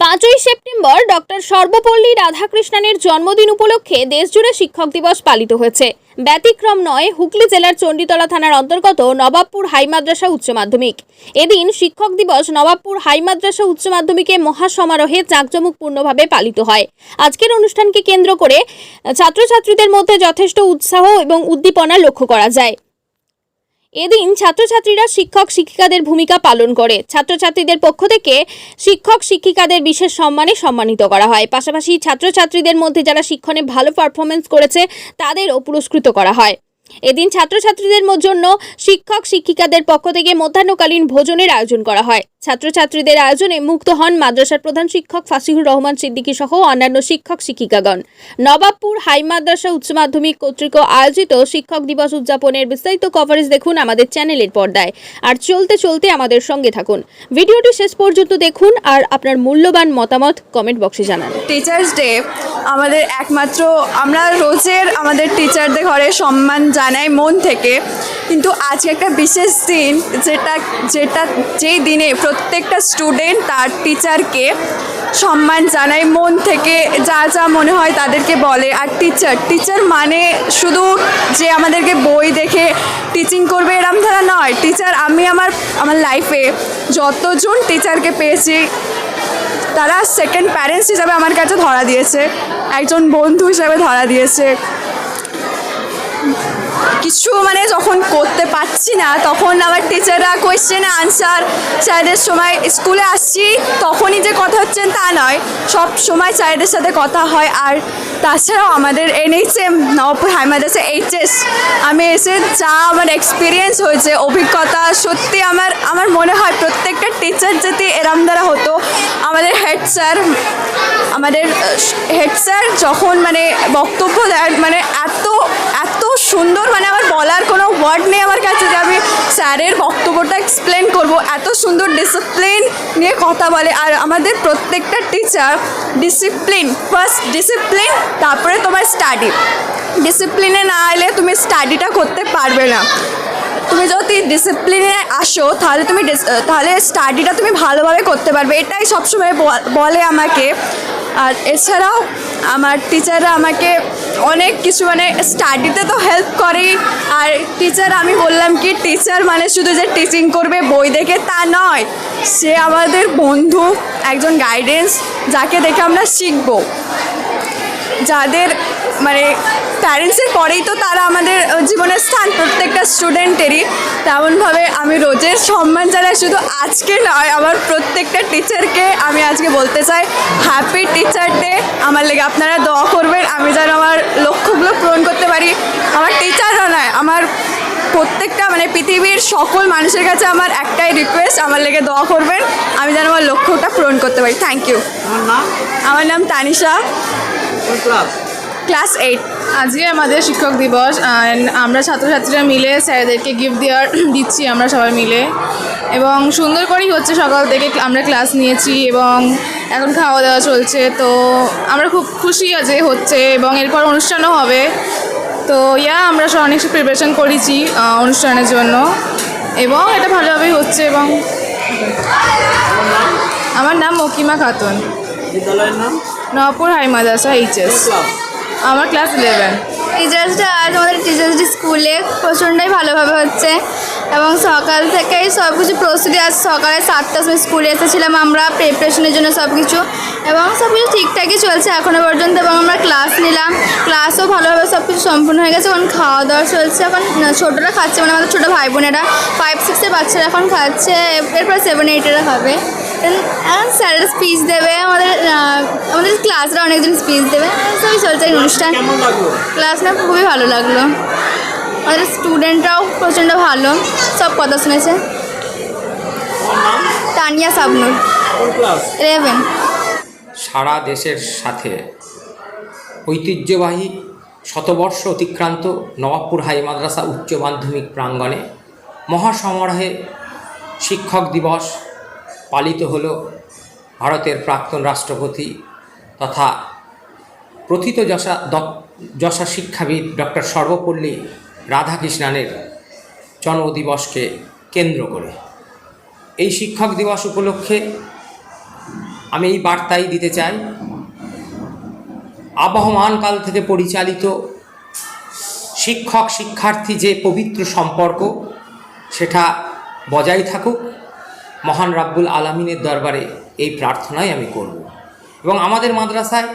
পাঁচই September doctor Sarvepalli রাধাকৃষ্ণনের জন্মদিন উপলক্ষে দেশজুড়ে শিক্ষক দিবস পালিত হয়েছে। ব্যতিক্রম নয়, হুগলি জেলার চণ্ডীতলা থানার অন্তর্গত নবাবপুর হাই মাদ্রাসা উচ্চ মাধ্যমিক। এদিন শিক্ষক দিবস নবাবপুর হাই মাদ্রাসা উচ্চ মাধ্যমিকে মহাসমারোহে জাঁকজমকপূর্ণভাবে পালিত হয়। আজকের অনুষ্ঠানকে কেন্দ্র করে ছাত্রছাত্রীদের মধ্যে যথেষ্ট উৎসাহ এবং উদ্দীপনা লক্ষ্য করা যায়। এদিন ছাত্রছাত্রীরা শিক্ষক শিক্ষিকাদের ভূমিকা পালন করে। ছাত্রছাত্রীদের পক্ষ থেকে শিক্ষক শিক্ষিকাদের বিশেষ সম্মানে সম্মানিত করা হয়। পাশাপাশি ছাত্রছাত্রীদের মধ্যে যারা শিক্ষণে ভালো পারফরমেন্স করেছে, তাদেরও পুরস্কৃত করা হয়। এদিন ছাত্রছাত্রীদের জন্য শিক্ষক শিক্ষিকাদের পক্ষ থেকে মধ্যাহ্নকালীন ভোজনের আয়োজন করা হয়। ছাত্রছাত্রীদের আয়োজনে মুক্ত হন মাদ্রাসার প্রধান শিক্ষক ফাসিহুর রহমান সিদ্দিকী সহ অন্যান্য শিক্ষক শিক্ষিকাগণ। নবাবপুর হাই মাদ্রাসা উচ্চ মাধ্যমিক কর্তৃক আয়োজিত শিক্ষক দিবস উদযাপনের বিস্তারিত কভারেজ দেখুন আমাদের চ্যানেলের পর্দায়। আর চলতে চলতে আমাদের সঙ্গে থাকুন। ভিডিওটি শেষ পর্যন্ত দেখুন আর আপনার মূল্যবান মতামত কমেন্ট বক্সে জানান। টিচার্স ডে আমাদের একমাত্র আমরা রোজের আমাদের টিচারদের ঘরে সম্মান জানাই মন থেকে। কিন্তু আজকে একটা বিশেষ দিন, যেটা যেটা যেই দিনে প্রত্যেকটা স্টুডেন্ট তার টিচারকে সম্মান জানায়, মন থেকে যা যা মনে হয় তাদেরকে বলে। আর টিচার টিচার মানে শুধু যে আমাদেরকে বই দেখে টিচিং করবে এরম ধারা নয়। টিচার আমি আমার আমার লাইফে যতজন টিচারকে পেয়েছি, তারা সেকেন্ড প্যারেন্টস হিসাবে আমার কাছে ধরা দিয়েছে। একজন বন্ধু হিসাবে ধরা দিয়েছে। কিছু মানে যখন করতে পারছি না, তখন আমার টিচাররা কোয়েশ্চেন আনসার স্যারদের সময় স্কুলে আসছি, তখনই যে কথা হচ্ছেন তা নয়। সব সময় স্যারদের সাথে কথা হয় আর তাছাড়াও আমাদের এনএইচএম নবপুর হাইমাদাসে এইচএস আমি এসে যা আমার এক্সপিরিয়েন্স হয়েছে, অভিজ্ঞতা সত্যি আমার আমার মনে হয় প্রত্যেকটা টিচার যদি এরম দ্বারা হতো, আমাদের হেড স্যার আমাদের হেড স্যার যখন মানে বক্তব্য দেয় মানে এত এত সুন্দর মানে আমার বলার কোনো ওয়ার্ড নেই আমার কাছে যে আমি স্যারের বক্তব্যটা এক্সপ্লেন করব। এত সুন্দর ডিসিপ্লিন নিয়ে কথা বলে। আর আমাদের প্রত্যেকটা টিচার ডিসিপ্লিন ফার্স্ট ডিসিপ্লিন তারপরে তোমার স্টাডি ডিসিপ্লিনে না এলে তুমি স্টাডিটা করতে পারবে না। তুমি যদি ডিসিপ্লিনে আসো, তাহলে তুমি তাহলে স্টাডিটা তুমি ভালোভাবে করতে পারবে। এটাই সবসময় বল- আমাকে। আর এছাড়াও আমার টিচাররা আমাকে অনেক কিছু মানে স্টাডিতে তো হেল্প করে আর টিচার আমি বললাম কি টিচার মানে শুধু যে টিচিং করবে, বই দেখে তা নয়। সে আমাদের বন্ধু, একজন গাইডেন্স যাকে দেখে আমরা শিখব। যাদের মানে প্যারেন্টসের পরেই তো তারা আমাদের জীবনের স্থান প্রত্যেকটা স্টুডেন্টেরই তেমনভাবে আমি রোজের সম্মান জানাই শুধু আজকে নয় আমার প্রত্যেকটা টিচারকে আমি আজকে বলতে চাই হ্যাপি টিচার ডে আমার লেগে আপনারা দোয়া করবেন আমি যেন আমার লক্ষ্যগুলো পূরণ করতে পারি। আমার টিচারও নয় আমার প্রত্যেকটা মানে পৃথিবীর সকল মানুষের কাছে আমার একটাই রিকোয়েস্ট আমার লেগে দোয়া করবেন আমি যেন আমার লক্ষ্যটা পূরণ করতে পারি। থ্যাংক ইউ আমার নাম? তানিশা। Class eight. আজকে আমাদের শিক্ষক দিবস আমরা ছাত্রছাত্রীরা মিলে স্যারদেরকে গিফট দেওয়ার দিচ্ছি আমরা সবাই মিলে। এবং সুন্দর করেই হচ্ছে সকাল থেকে আমরা ক্লাস নিয়েছি এবং এখন খাওয়া দাওয়া চলছে। তো আমরা খুব খুশি যে হচ্ছে এবং এরপর অনুষ্ঠানও হবে। তো ইয়া আমরা সব অনেক প্রিপারেশন করেছি অনুষ্ঠানের জন্য। এবং এটা ভালোভাবেই হচ্ছে এবং আমার নাম মকিমা খাতুন। বিদ্যালয়ের নাম? Nabapur high Madrasa HS class? আমার ক্লাস ইলেভেন টিচার্স ডে আজ আমাদের টিচার্স ডে স্কুলে প্রচণ্ডই ভালোভাবে হচ্ছে। এবং সকাল থেকেই সব কিছু প্রস্তুতি, আজ সকালে সাতটার সময় স্কুলে এসেছিলাম আমরা প্রিপারেশনের জন্য সব কিছু এবং সব কিছু ঠিকঠাকই চলছে এখনও পর্যন্ত এবং আমরা ক্লাস নিলাম। ক্লাসও ভালোভাবে সব কিছু সম্পূর্ণ হয়ে গেছে, এখন খাওয়া দাওয়া চলছে। এখন ছোটোরা খাচ্ছে মানে আমাদের ছোটো ভাই বোনেরা ফাইভ সিক্সের বাচ্চারা এখন খাচ্ছে, এরপর সেভেন এইটেরা খাবে। স্যারের স্পিচ দেবে আমাদের আমাদের ক্লাসরা অনেকজন স্পিচ দেবে। সবই চলছে অনুষ্ঠান। কেমন লাগল? ক্লাস না খুবই ভালো লাগল। আমাদের স্টুডেন্টরাও প্রচণ্ড ভালো। সব কথা শুনেছে। তানিয়া সাবনুর। ইলেভেন সারা দেশের সাথে ঐতিহ্যবাহী শতবর্ষ অতিক্রান্ত নবাবপুর হাই মাদ্রাসা উচ্চ মাধ্যমিক প্রাঙ্গণে মহাসমারোহে শিক্ষক দিবস পালিত হল ভারতের প্রাক্তন রাষ্ট্রপতি তথা প্রথিত যশা যশা শিক্ষাবিদ ডক্টর সর্বপল্লী রাধাকৃষ্ণানের জন্মদিবসকে কেন্দ্র করে। এই শিক্ষক দিবস উপলক্ষে আমি এই বার্তাই দিতে চাই। আবহমান কাল থেকে পরিচালিত শিক্ষক শিক্ষার্থী যে পবিত্র সম্পর্ক, সেটা বজায় থাকুক। মহান রাব্বুল আলমিনের দরবারে এই প্রার্থনাই আমি করব। এবং আমাদের মাদ্রাসায়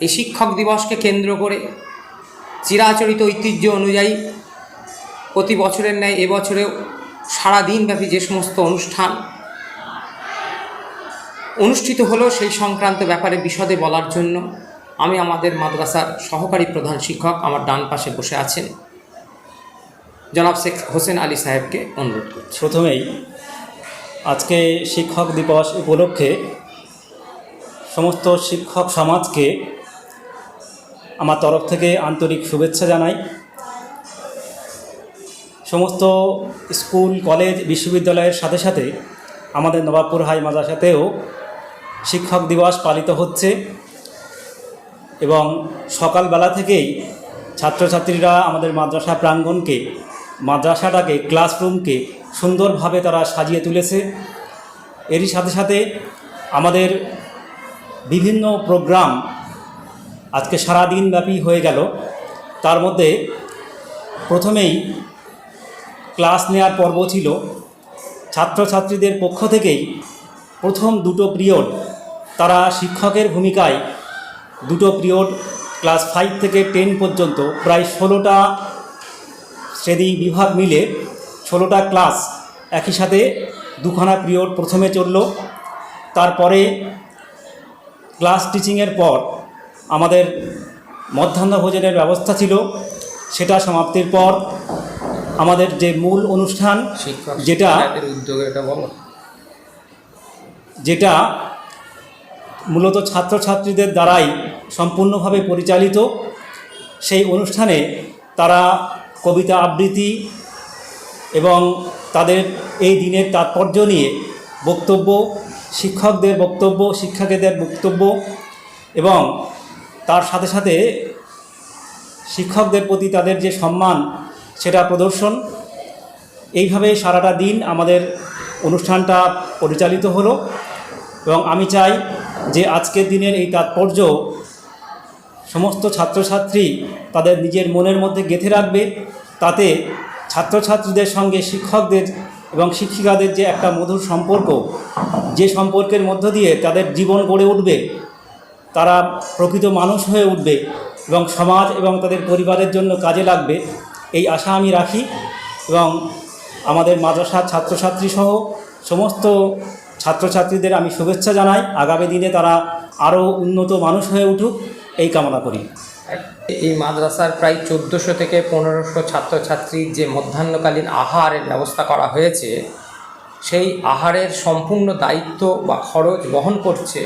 এই শিক্ষক দিবসকে কেন্দ্র করে চিরাচরিত ঐতিহ্য অনুযায়ী প্রতি বছরের ন্যায় এবছরেও সারা দিনব্যাপী যে সমস্ত অনুষ্ঠান অনুষ্ঠিত হলো, সেই সংক্রান্ত ব্যাপারে বিশদে বলার জন্য আমি আমাদের মাদ্রাসার সহকারী প্রধান শিক্ষক আমার ডান পাশে বসে আছেন। জনাব শেখ হোসেন আলী সাহেবকে অনুরোধ করছি। প্রথমেই আজকে শিক্ষক দিবস উপলক্ষে সমস্ত শিক্ষক সমাজকে আমার তরফ থেকে আন্তরিক শুভেচ্ছা জানাই। সমস্ত স্কুল, কলেজ, বিশ্ববিদ্যালয়ের সাথে সাথে আমাদের নবাবপুর হাই মাদ্রাসাতেও শিক্ষক দিবস পালিত হচ্ছে এবং সকালবেলা থেকেই ছাত্রছাত্রীরা আমাদের মাদ্রাসা প্রাঙ্গণকে মাদ্রাসাটাকে ক্লাসরুমকে সুন্দরভাবে তারা সাজিয়ে তুলেছে। এরই সাথে সাথে আমাদের বিভিন্ন প্রোগ্রাম আজকে সারাদিন ব্যাপী হয়ে গেল। তার মধ্যে প্রথমেই ক্লাস নেওয়ার পর্ব ছিল। ছাত্রছাত্রীদের পক্ষ থেকেই প্রথম দুটো পিরিয়ড তারা শিক্ষকের ভূমিকায় দুটো পিরিয়ড ক্লাস ফাইভ থেকে টেন পর্যন্ত, প্রায় ষোলোটা শ্রেণি বিভাগ মিলে ষোলোটা ক্লাস একই সাথে দুখানা পিরিয়ড প্রথমে চলল। তারপরে ক্লাস টিচিংয়ের পর আমাদের মধ্যাহ্ন ভোজনের ব্যবস্থা ছিল। সেটা সমাপ্তির পর আমাদের যে মূল অনুষ্ঠান যেটা যেটা মূলত ছাত্রছাত্রীদের দ্বারাই সম্পূর্ণভাবে পরিচালিত সেই অনুষ্ঠানে তারা কবিতা আবৃত্তি এবং তাদের এই দিনের তাৎপর্য নিয়ে বক্তব্য, শিক্ষকদের বক্তব্য শিক্ষকেদের বক্তব্য এবং তার সাথে সাথে শিক্ষকদের প্রতি তাদের যে সম্মান, সেটা প্রদর্শন। এইভাবে সারাটা দিন আমাদের অনুষ্ঠানটা পরিচালিত হলো এবং আমি চাই যে আজকের দিনের এই তাৎপর্য সমস্ত ছাত্রছাত্রী তাদের নিজের মনের মধ্যে গেঁথে রাখবে, তাতে ছাত্রছাত্রীদের সঙ্গে শিক্ষকদের এবং শিক্ষিকাদের যে একটা মধুর সম্পর্ক, যে সম্পর্কের মধ্য দিয়ে তাদের জীবন গড়ে উঠবে, তারা প্রকৃত মানুষ হয়ে উঠবে এবং সমাজ এবং তাদের পরিবারের জন্য কাজে লাগবে, এই আশা আমি রাখি। এবং আমাদের মাদ্রাসার ছাত্রছাত্রী সহ সমস্ত ছাত্রছাত্রীদের আমি শুভেচ্ছা জানাই। আগামী দিনে তারা আরও উন্নত মানুষ হয়ে উঠুক। এই কামনা করি। এই মাদ্রাসার প্রায় চোদ্দোশো থেকে পনেরোশো ছাত্রছাত্রীর যে মধ্যাহ্নকালীন আহারের ব্যবস্থা করা হয়েছে, সেই আহারের সম্পূর্ণ দায়িত্ব বা খরচ বহন করছে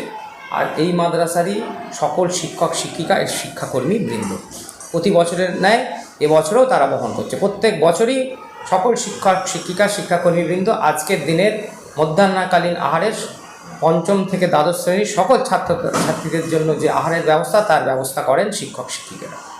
আর এই মাদ্রাসারই সকল শিক্ষক, শিক্ষিকা, এর শিক্ষাকর্মী বৃন্দ। প্রতি বছরের ন্যায় এবছরেও তারা বহন করছে। প্রত্যেক বছরই সকল শিক্ষক, শিক্ষিকা শিক্ষাকর্মীবৃন্দ আজকের দিনের মধ্যাহ্নকালীন আহারের পঞ্চম থেকে দ্বাদশ শ্রেণির সকল ছাত্র ছাত্রীদের জন্য যে আহারের ব্যবস্থা, তার ব্যবস্থা করেন শিক্ষক শিক্ষিকারা